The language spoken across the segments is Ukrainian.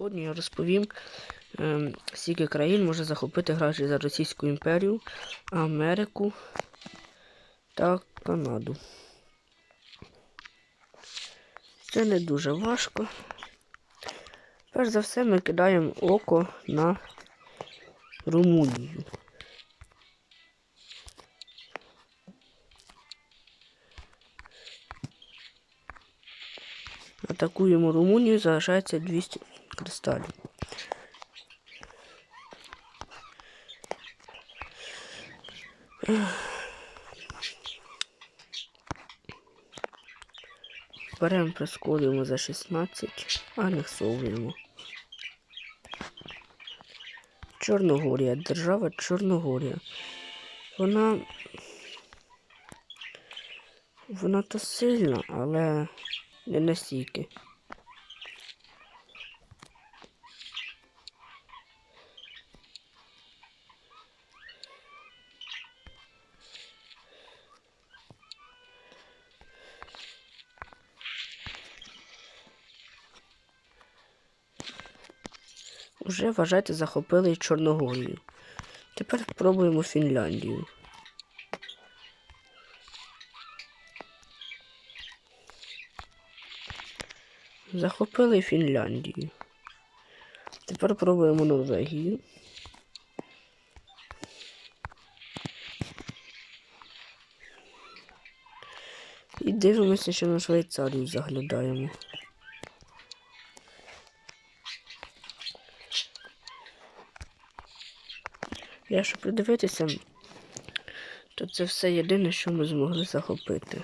Сьогодні я розповім, ем, скільки країн може захопити граючи за Російську імперію, Америку та Канаду. Це не дуже важко. Перш за все ми кидаємо око на Румунію. Атакуємо Румунію, залишається 200 кристалів. Беремо, прискорюємо за 16, анексовуємо. Чорногорія, держава Чорногорія. Вона. Вона то сильна, але не настільки. Уже, вважайте, захопили Чорногорію. Тепер спробуємо Фінляндію. Захопили Фінляндію. Тепер пробуємо Норвегію. І дивимося, що на Швейцарію заглядаємо. Якщо придивитися, то це все єдине, що ми змогли захопити.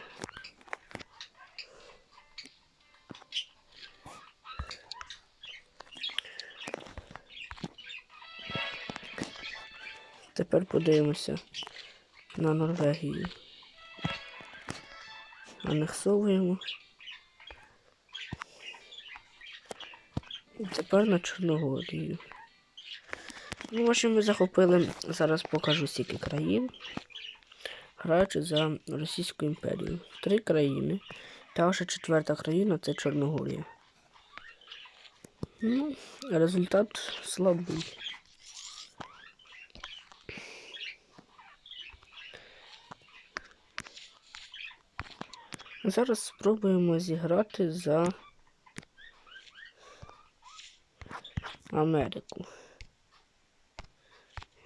Тепер подивимося на Норвегію. Анексовуємо. І тепер на Чорногорію. Ну, в общем, ми захопили, зараз покажу стільки країн, граючи за Російську імперію. Три країни. Та вже четверта країна це Чорногорія. Ну, результат слабий. Зараз спробуємо зіграти за Америку.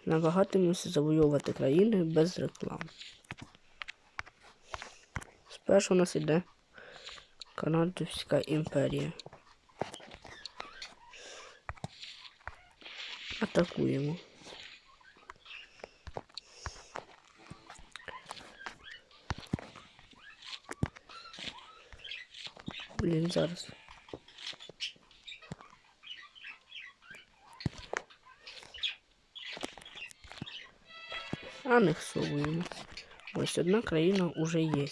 Намагатимемося завоювати країни без реклам. Спершу у нас іде Канадська імперія. Атакуємо. Блін, зараз. Анексовуємо. Ось одна країна уже є.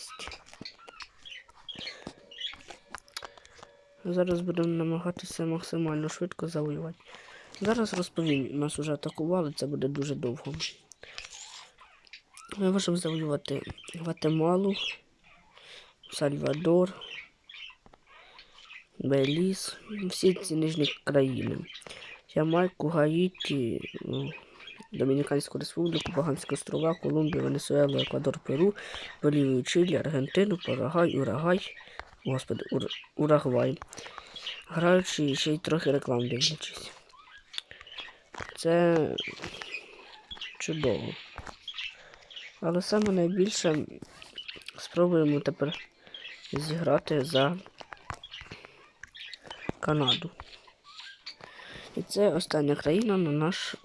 Зараз будемо намагатися максимально швидко завоювати. Зараз розповім, нас вже атакували, це буде дуже довго. Ми можемо завоювати Гватемалу, Сальвадор, Беліз, всі ці нижні країни. Ямайку, Гаїті, ну, Домініканську Республіку, Багамські острова, Колумбію, Венесуелу, Еквадор, Перу, Болівію, Чилі, Аргентину, Парагай, Урагай, господи, Ур, Урагвай. Граючи ще й трохи реклам дивлячись. Це чудово. Але саме найбільше спробуємо тепер зіграти за Канаду. І це остання країна на наш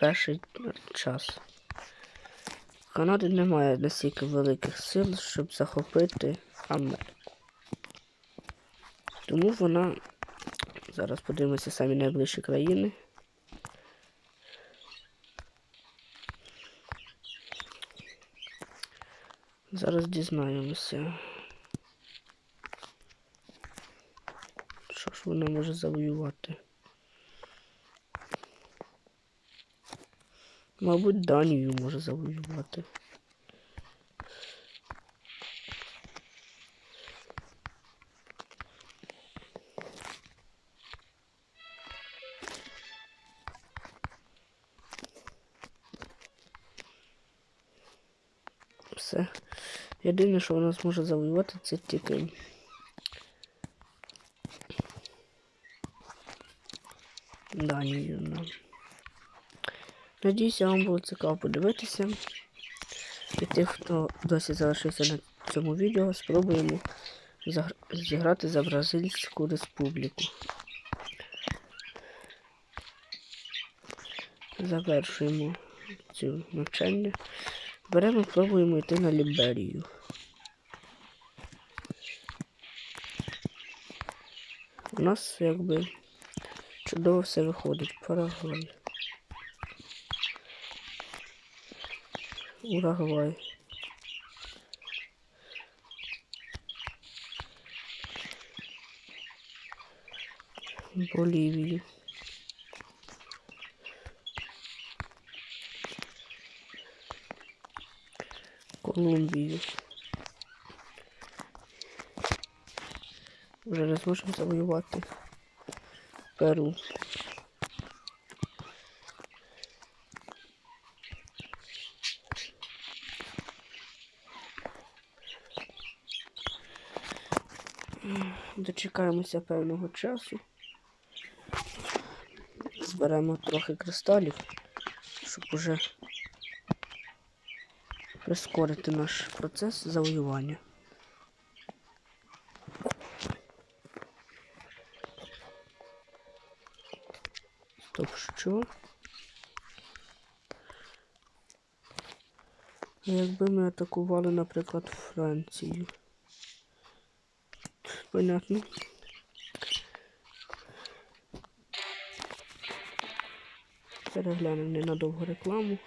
перший час. В Канади немає настільки великих сил, щоб захопити Америку. Тому вона. Зараз подивимося самі найближчі країни. Зараз дізнаємося. Що ж вона може завоювати? Мабуть, Данію може завоювати. Все. Єдине, що у нас може завоювати, це тільки. Данію. Надіюся, вам було цікаво подивитися. І тих, хто досі залишився на цьому відео, спробуємо зіграти за Бразильську республіку. Завершуємо цю навчання. Беремо, пробуємо йти на Ліберію. У нас якби чудово все виходить. Парагвай. Урагвай. Болівію. Колумбію. Вже не зможемо завоювати Перу. Дочекаємося певного часу. Зберемо трохи кристалів, щоб уже прискорити наш процес завоювання. Стоп, що? Якби ми атакували, наприклад, Францію. Понятно. Переглянемо ненадовго рекламу.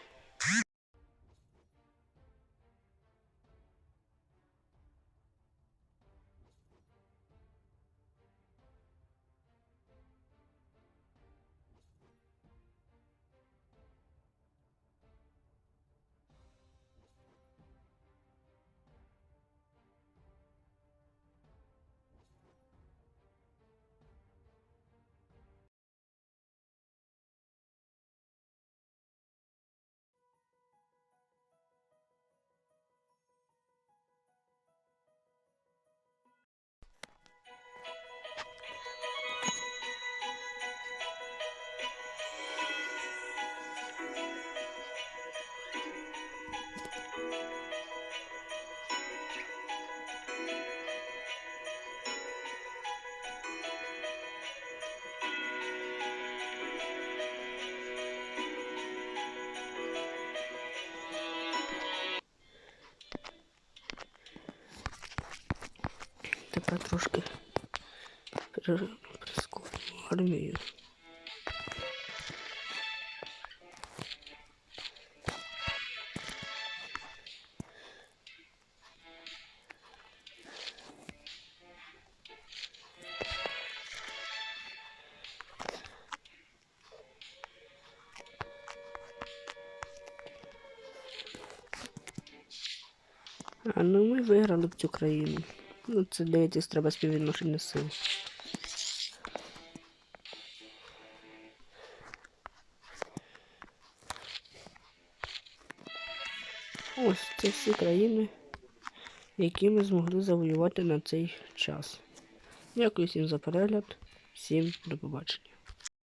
Тепер трошки прискоримо армію. А ну ми виграли б цю країну. Ну, це дивитись, треба співвідношення сил. Ось це всі країни, які ми змогли завоювати на цей час. Дякую всім за перегляд, всім до побачення.